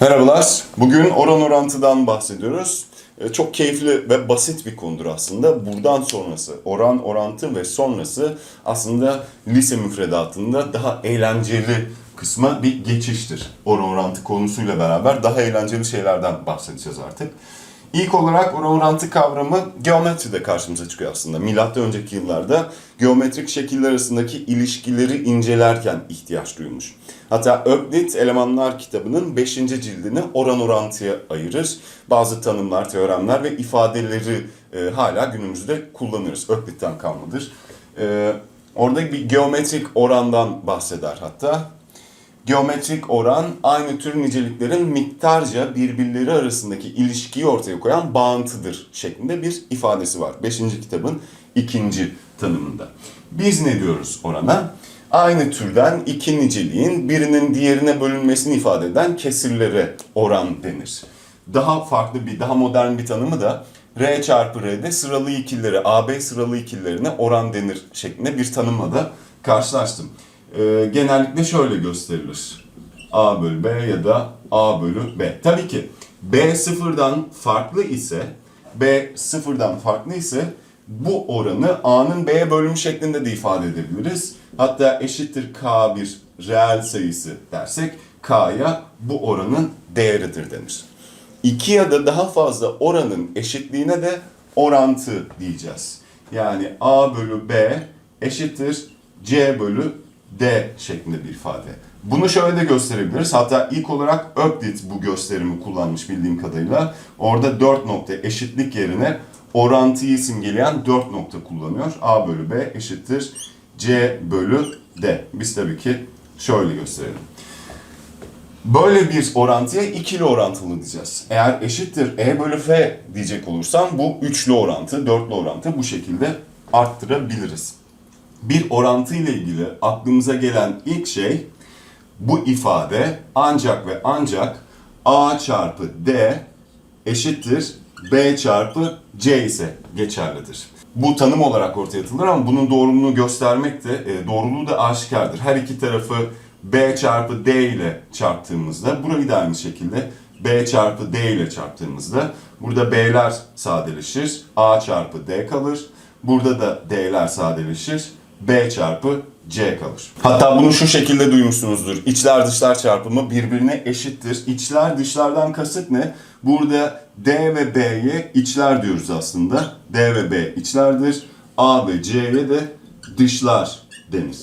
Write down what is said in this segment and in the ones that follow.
Merhabalar. Bugün oran orantıdan bahsediyoruz. Ee, Çok keyifli ve basit bir konudur aslında. Buradan sonrası, oran, orantı ve sonrası aslında lise müfredatında daha eğlenceli kısma bir geçiştir. Oran orantı konusuyla beraber daha eğlenceli şeylerden bahsedeceğiz artık. İlk olarak oran orantı kavramı geometride karşımıza çıkıyor aslında. Milattan önceki yıllarda geometrik şekiller arasındaki ilişkileri incelerken ihtiyaç duyulmuş. Hatta Öklit Elemanlar kitabının 5. cildini oran orantıya ayırır. Bazı tanımlar, teoremler ve ifadeleri e, hala günümüzde kullanırız. Öklit'ten kalmadır. E, orada bir geometrik orandan bahseder hatta. Geometrik oran aynı tür niceliklerin miktarca birbirleri arasındaki ilişkiyi ortaya koyan bağıntıdır şeklinde bir ifadesi var. 5. kitabın ikinci tanımında. Biz ne diyoruz orana? Aynı türden iki niceliğin birinin diğerine bölünmesini ifade eden kesirlere oran denir. Daha farklı bir, daha modern bir tanımı da R çarpı R'de sıralı ikililere, AB sıralı ikililerine oran denir şeklinde bir tanımla da karşılaştım. Ee, genellikle şöyle gösterilir. A bölü B ya da A bölü B. Tabii ki B sıfırdan farklı ise, B sıfırdan farklı ise bu oranı A'nın B'ye bölümü şeklinde de ifade edebiliriz. Hatta eşittir K bir reel sayısı dersek K'ya bu oranın değeridir denir. İki ya da daha fazla oranın eşitliğine de orantı diyeceğiz. Yani A bölü B eşittir C bölü D şeklinde bir ifade. Bunu şöyle de gösterebiliriz. Hatta ilk olarak Öklit bu gösterimi kullanmış bildiğim kadarıyla. Orada 4 nokta eşitlik yerine orantıyı simgeleyen 4 nokta kullanıyor. A bölü B eşittir C bölü D. Biz tabii ki şöyle gösterelim. Böyle bir orantıya ikili orantılı diyeceğiz. Eğer eşittir E bölü F diyecek olursam bu üçlü orantı, dörtlü orantı bu şekilde arttırabiliriz. Bir orantı ile ilgili aklımıza gelen ilk şey bu ifade ancak ve ancak A çarpı D eşittir B çarpı C ise geçerlidir. Bu tanım olarak ortaya atılır ama bunun doğruluğunu göstermek de, e, doğruluğu da aşikardır. Her iki tarafı B çarpı D ile çarptığımızda, burayı da aynı şekilde B çarpı D ile çarptığımızda, burada B'ler sadeleşir, A çarpı D kalır. Burada da D'ler sadeleşir, B çarpı C kalır. Hatta bunu şu şekilde duymuşsunuzdur. İçler dışlar çarpımı birbirine eşittir. İçler dışlardan kasıt ne? Burada D ve B'ye içler diyoruz aslında. D ve B içlerdir. A ve C'ye de dışlar denir.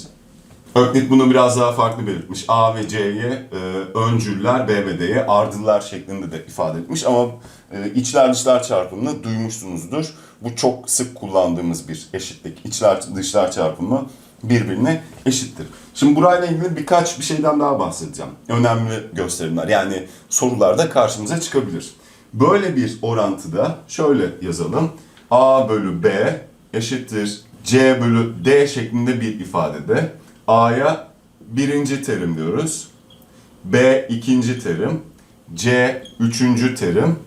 Öklit bunu biraz daha farklı belirtmiş. A ve C'ye e, öncüller, B ve D'ye ardıllar şeklinde de ifade etmiş. Ama e, içler dışlar çarpımını duymuşsunuzdur. Bu çok sık kullandığımız bir eşitlik. İçler dışlar çarpımı birbirine eşittir. Şimdi burayla ilgili birkaç bir şeyden daha bahsedeceğim. Önemli gösterimler yani sorularda karşımıza çıkabilir. Böyle bir orantıda şöyle yazalım. A bölü B eşittir C bölü D şeklinde bir ifadede A'ya birinci terim diyoruz. B ikinci terim. C üçüncü terim.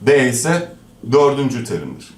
D ise dördüncü terimdir.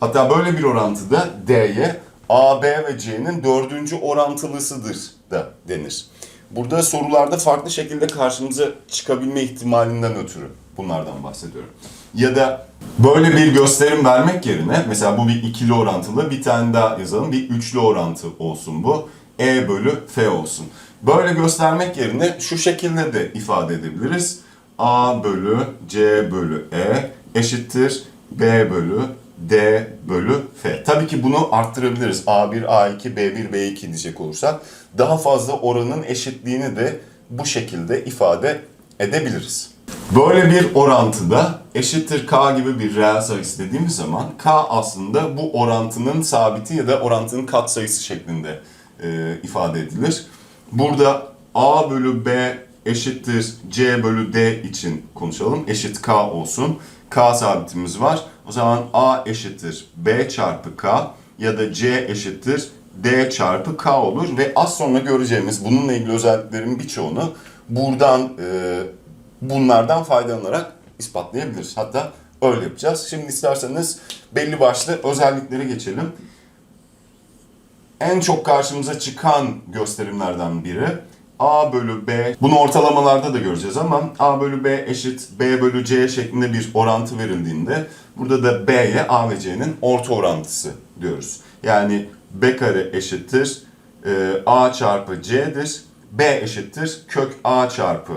Hatta böyle bir orantıda D'ye A, B ve C'nin dördüncü orantılısıdır da denir. Burada sorularda farklı şekilde karşımıza çıkabilme ihtimalinden ötürü bunlardan bahsediyorum. Ya da böyle bir gösterim vermek yerine mesela bu bir ikili orantılı bir tane daha yazalım. Bir üçlü orantı olsun bu. E bölü F olsun. Böyle göstermek yerine şu şekilde de ifade edebiliriz. A bölü C bölü E eşittir B bölü D bölü F. Tabii ki bunu arttırabiliriz. A1, A2, B1, B2 diyecek olursak. Daha fazla oranın eşitliğini de bu şekilde ifade edebiliriz. Böyle bir orantıda eşittir K gibi bir reel sayısı dediğimiz zaman K aslında bu orantının sabiti ya da orantının katsayısı şeklinde e, ifade edilir. Burada A bölü B eşittir C bölü D için konuşalım. Eşit K olsun. K sabitimiz var. O zaman A eşittir B çarpı K ya da C eşittir D çarpı K olur ve az sonra göreceğimiz bununla ilgili özelliklerin birçoğunu buradan e, bunlardan faydalanarak ispatlayabiliriz. Hatta öyle yapacağız. Şimdi isterseniz belli başlı özelliklere geçelim. En çok karşımıza çıkan gösterimlerden biri A bölü B, bunu ortalamalarda da göreceğiz ama A bölü B eşit B bölü C şeklinde bir orantı verildiğinde burada da B'ye A ve C'nin orta orantısı diyoruz. Yani B kare eşittir e, A çarpı C'dir. B eşittir kök A çarpı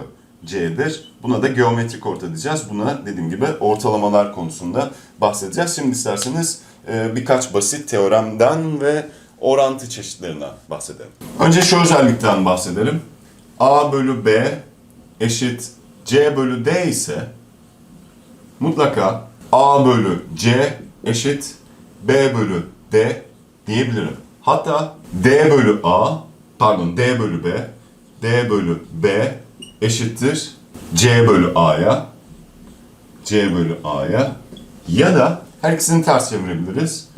C'dir. Buna da geometrik orta diyeceğiz. Buna dediğim gibi ortalamalar konusunda bahsedeceğiz. Şimdi isterseniz e, birkaç basit teoremden ve orantı çeşitlerinden bahsedelim. Önce şu özellikten bahsedelim. A bölü B eşit C bölü D ise mutlaka A bölü C eşit B bölü D diyebilirim. Hatta D bölü A, pardon D bölü B, D bölü B eşittir C bölü A'ya, C bölü A'ya ya da her ikisini ters çevirebiliriz.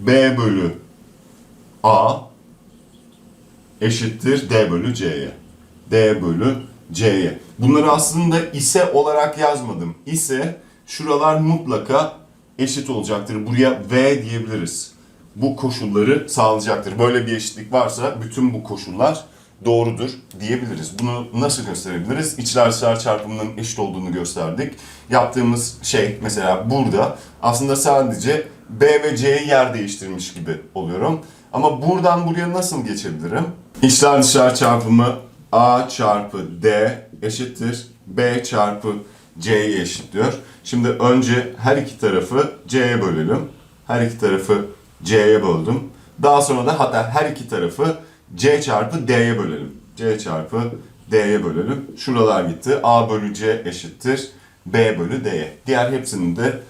B bölü A eşittir D bölü C'ye. D bölü C'ye. Bunları aslında ise olarak yazmadım. İse şuralar mutlaka eşit olacaktır. Buraya V diyebiliriz. Bu koşulları sağlayacaktır. Böyle bir eşitlik varsa bütün bu koşullar doğrudur diyebiliriz. Bunu nasıl gösterebiliriz? İçler dışlar çarpımının eşit olduğunu gösterdik. Yaptığımız şey mesela burada aslında sadece B ve C'yi yer değiştirmiş gibi oluyorum. Ama buradan buraya nasıl geçebilirim? İçler dışlar çarpımı A çarpı D eşittir B çarpı C'ye eşitliyor. Şimdi önce her iki tarafı C'ye bölelim. Her iki tarafı C'ye böldüm. Daha sonra da hatta her iki tarafı C çarpı D'ye bölelim. C çarpı D'ye bölelim. Şuralar gitti. A bölü C eşittir B bölü D'ye. Diğer hepsini de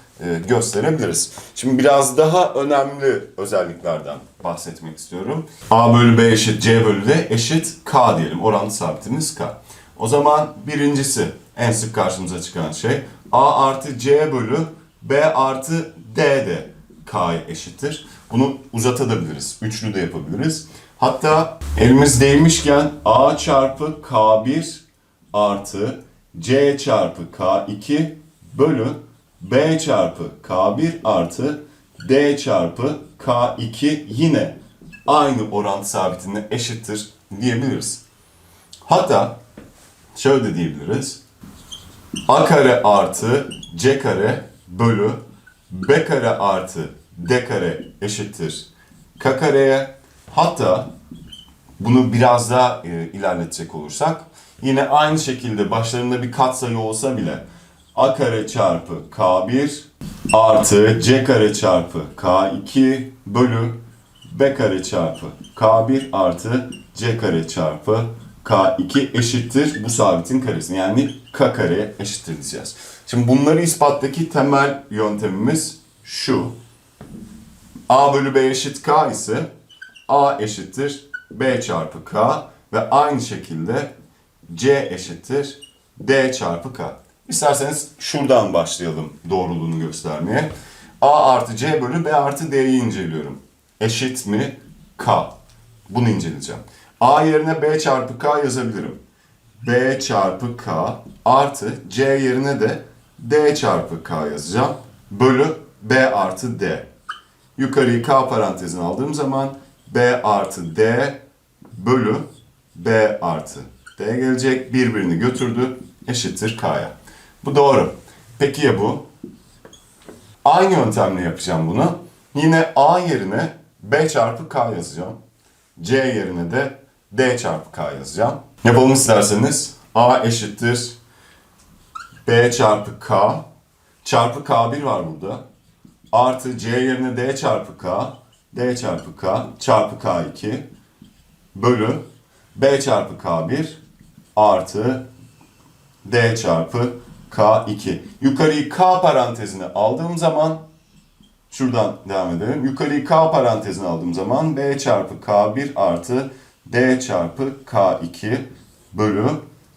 gösterebiliriz. Şimdi biraz daha önemli özelliklerden bahsetmek istiyorum. A bölü B eşit C bölü D eşit K diyelim. Orantı sabitimiz K. O zaman birincisi en sık karşımıza çıkan şey A artı C bölü B artı D de K'ya eşittir. Bunu uzatabiliriz. Üçlü de yapabiliriz. Hatta elimiz değmişken A çarpı K1 artı C çarpı K2 bölü B çarpı K1 artı D çarpı K2 yine aynı orantı sabitine eşittir diyebiliriz. Hatta şöyle de diyebiliriz. A kare artı C kare bölü B kare artı D kare eşittir K kareye. Hatta bunu biraz daha e, ilerletecek olursak yine aynı şekilde başlarında bir katsayı olsa bile A kare çarpı K1 artı C kare çarpı K2 bölü B kare çarpı K1 artı C kare çarpı K2 eşittir bu sabitin karesine yani K kare eşittir diyeceğiz. Şimdi bunları ispattaki temel yöntemimiz şu. A bölü B eşit K ise A eşittir B çarpı K ve aynı şekilde C eşittir D çarpı K. İsterseniz şuradan başlayalım doğruluğunu göstermeye. A artı C bölü B artı D'yi inceliyorum. Eşit mi? K. Bunu inceleyeceğim. A yerine B çarpı K yazabilirim. B çarpı K artı C yerine de D çarpı K yazacağım. Bölü B artı D. Yukarıyı K parantezine aldığım zaman B artı D bölü B artı D gelecek. Birbirini götürdü. Eşittir K'ya. Bu doğru. Peki ya bu? Aynı yöntemle yapacağım bunu. Yine A yerine B çarpı K yazacağım. C yerine de D çarpı K yazacağım. Yapalım isterseniz. A eşittir B çarpı K çarpı K1 var burada. Artı C yerine D çarpı K, D çarpı K çarpı K2 bölü B çarpı K1 artı D çarpı K2. Yukarıyı K parantezine aldığım zaman şuradan devam edelim. Yukarıyı K parantezine aldığım zaman B çarpı K1 artı D çarpı K2 bölü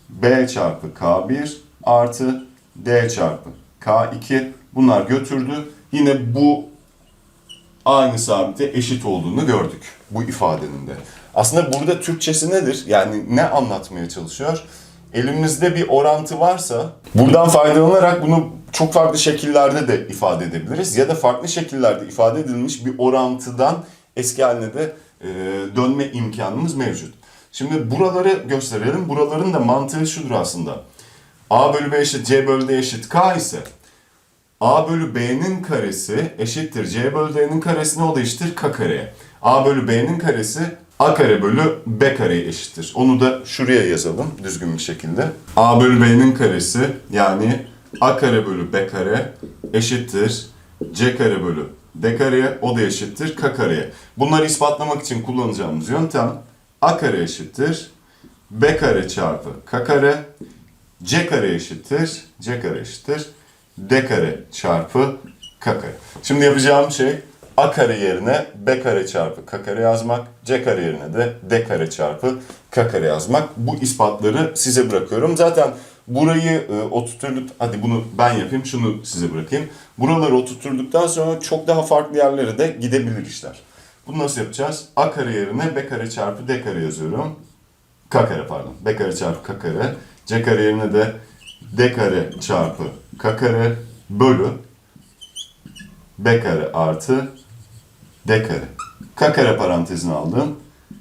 B çarpı K1 artı D çarpı K2 bunlar götürdü. Yine bu aynı sabite eşit olduğunu gördük bu ifadenin de. Aslında burada Türkçesi nedir? Yani ne anlatmaya çalışıyor? Elimizde bir orantı varsa buradan faydalanarak bunu çok farklı şekillerde de ifade edebiliriz. Ya da farklı şekillerde ifade edilmiş bir orantıdan eski haline de e, dönme imkanımız mevcut. Şimdi buraları gösterelim. Buraların da mantığı şudur aslında. A bölü B eşit C bölü D eşit K ise A bölü B'nin karesi eşittir C bölü D'nin karesine o da eşittir K kareye. A bölü B'nin karesi A kare bölü B kareye eşittir. Onu da şuraya yazalım düzgün bir şekilde. A bölü B'nin karesi yani A kare bölü B kare eşittir C kare bölü D kareye o da eşittir K kareye. Bunları ispatlamak için kullanacağımız yöntem A kare eşittir B kare çarpı K kare C kare eşittir, C kare eşittir, D kare çarpı K kare. Şimdi yapacağım şey A kare yerine B kare çarpı K kare yazmak, C kare yerine de D kare çarpı K kare yazmak. Bu ispatları size bırakıyorum. Zaten burayı e, oturturduk, hadi bunu ben yapayım, şunu size bırakayım. Buraları oturturduktan sonra çok daha farklı yerlere de gidebilir işler. Bunu nasıl yapacağız? A kare yerine B kare çarpı D kare yazıyorum. K kare pardon. B kare çarpı K kare. C kare yerine de D kare çarpı K kare bölü B kare artı D kare. Parantezini aldım.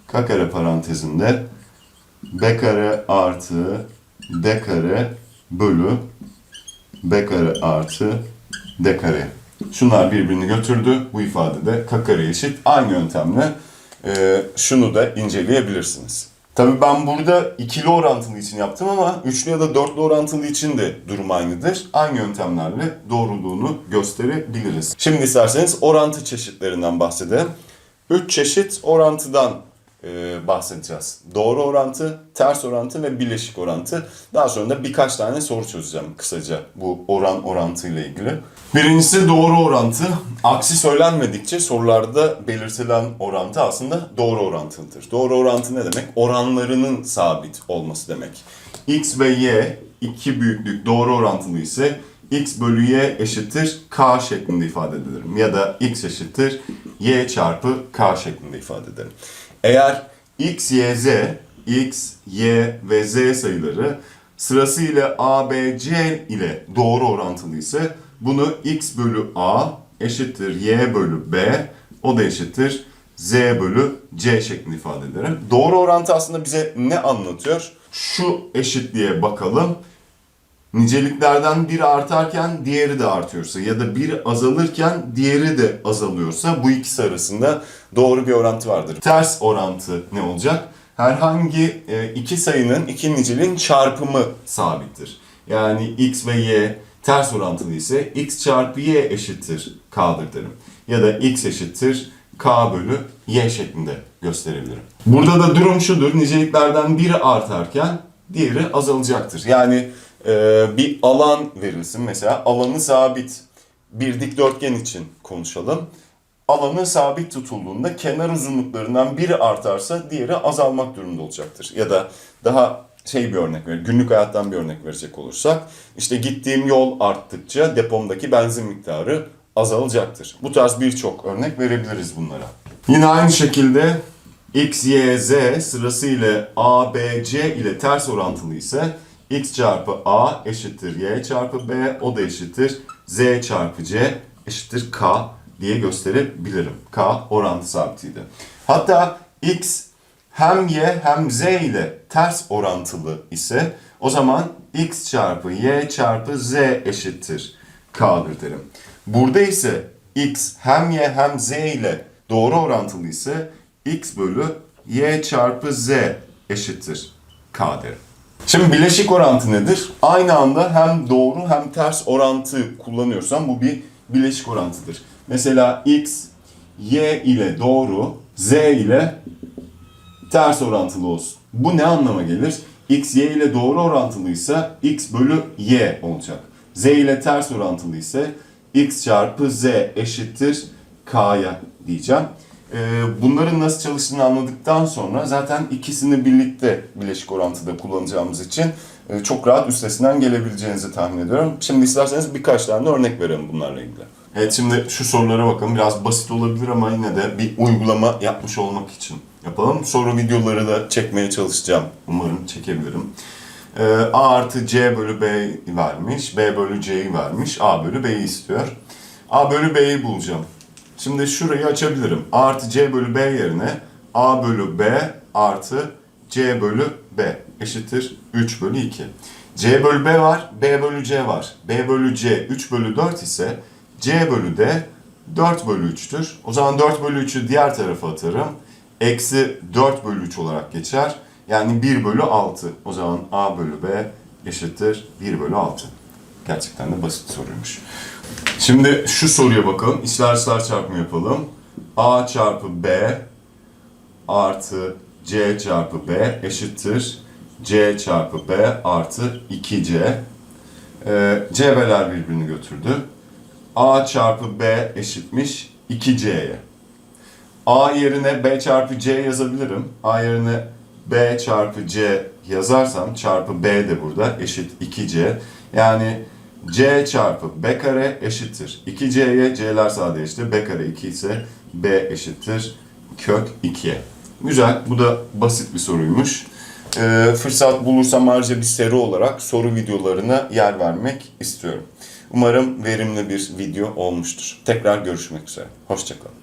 K parantezinde B kare artı D kare bölü B kare artı D kare. Şunlar birbirini götürdü. Bu ifadede K kare eşit. Aynı yöntemle e, şunu da inceleyebilirsiniz. Tabii ben burada ikili orantılı için yaptım ama üçlü ya da dörtlü orantılı için de durum aynıdır. Aynı yöntemlerle doğruluğunu gösterebiliriz. Şimdi isterseniz orantı çeşitlerinden bahsedelim. Üç çeşit orantıdan bahsedeceğiz. Doğru orantı, ters orantı ve bileşik orantı. Daha sonra da birkaç tane soru çözeceğim kısaca bu oran orantı ile ilgili. Birincisi doğru orantı. Aksi söylenmedikçe sorularda belirtilen orantı aslında doğru orantılıdır. Doğru orantı ne demek? Oranlarının sabit olması demek. X ve Y iki büyüklük doğru orantılı ise x bölü y eşittir k şeklinde ifade ederim. Ya da x eşittir y çarpı k şeklinde ifade ederim. Eğer x, y, z, x, y ve z sayıları sırasıyla a, b, c ile doğru orantılı ise bunu x bölü a eşittir y bölü b o da eşittir z bölü c şeklinde ifade ederim. Doğru orantı aslında bize ne anlatıyor? Şu eşitliğe bakalım niceliklerden biri artarken diğeri de artıyorsa ya da biri azalırken diğeri de azalıyorsa bu ikisi arasında doğru bir orantı vardır. Ters orantı ne olacak? Herhangi e, iki sayının, iki niceliğin çarpımı sabittir. Yani x ve y ters orantılı ise x çarpı y eşittir k'dır derim. Ya da x eşittir k bölü y şeklinde gösterebilirim. Burada da durum şudur, niceliklerden biri artarken diğeri azalacaktır. Yani e, bir alan verilsin mesela alanı sabit bir dikdörtgen için konuşalım. Alanı sabit tutulduğunda kenar uzunluklarından biri artarsa diğeri azalmak durumunda olacaktır. Ya da daha şey bir örnek ver, günlük hayattan bir örnek verecek olursak işte gittiğim yol arttıkça depomdaki benzin miktarı azalacaktır. Bu tarz birçok örnek verebiliriz bunlara. Yine aynı şekilde x, y, z sırasıyla a, b, c ile ters orantılı ise x çarpı a eşittir y çarpı b o da eşittir z çarpı c eşittir k diye gösterebilirim. K orantı sabitiydi. Hatta x hem y hem z ile ters orantılı ise o zaman x çarpı y çarpı z eşittir k'dır derim. Burada ise x hem y hem z ile doğru orantılı ise x bölü y çarpı z eşittir k derim. Şimdi bileşik orantı nedir? Aynı anda hem doğru hem ters orantı kullanıyorsam bu bir bileşik orantıdır. Mesela x, y ile doğru, z ile ters orantılı olsun. Bu ne anlama gelir? x, y ile doğru orantılıysa x bölü y olacak. z ile ters orantılı ise x çarpı z eşittir k'ya diyeceğim. Ee, Bunların nasıl çalıştığını anladıktan sonra zaten ikisini birlikte bileşik orantıda kullanacağımız için e, çok rahat üstesinden gelebileceğinizi tahmin ediyorum. Şimdi isterseniz birkaç tane örnek verelim bunlarla ilgili. Evet şimdi şu sorulara bakalım. Biraz basit olabilir ama yine de bir uygulama yapmış olmak için yapalım. Soru videoları da çekmeye çalışacağım. Umarım çekebilirim. Ee, A artı C bölü B vermiş. B bölü C'yi vermiş. A bölü B'yi istiyor. A bölü B'yi bulacağım. Şimdi şurayı açabilirim. A artı C bölü B yerine A bölü B artı C bölü B eşittir 3 bölü 2. C bölü B var, B bölü C var. B bölü C 3 bölü 4 ise C bölü D 4 bölü 3'tür. O zaman 4 bölü 3'ü diğer tarafa atarım. Eksi 4 bölü 3 olarak geçer. Yani 1 bölü 6. O zaman A bölü B eşittir 1 bölü 6. Gerçekten de basit soruymuş. Şimdi şu soruya bakalım. İçler dışlar çarpımı yapalım. A çarpı B artı C çarpı B eşittir C çarpı B artı 2C. Ee, C B'ler birbirini götürdü. A çarpı B eşitmiş 2C'ye. A yerine B çarpı C yazabilirim. A yerine B çarpı C yazarsam çarpı B de burada eşit 2C. Yani C çarpı B kare eşittir 2C'ye. C'ler sadeleşti. B kare 2 ise B eşittir kök 2'ye. Güzel. Bu da basit bir soruymuş. Ee, fırsat bulursam ayrıca bir seri olarak soru videolarına yer vermek istiyorum. Umarım verimli bir video olmuştur. Tekrar görüşmek üzere. Hoşçakalın.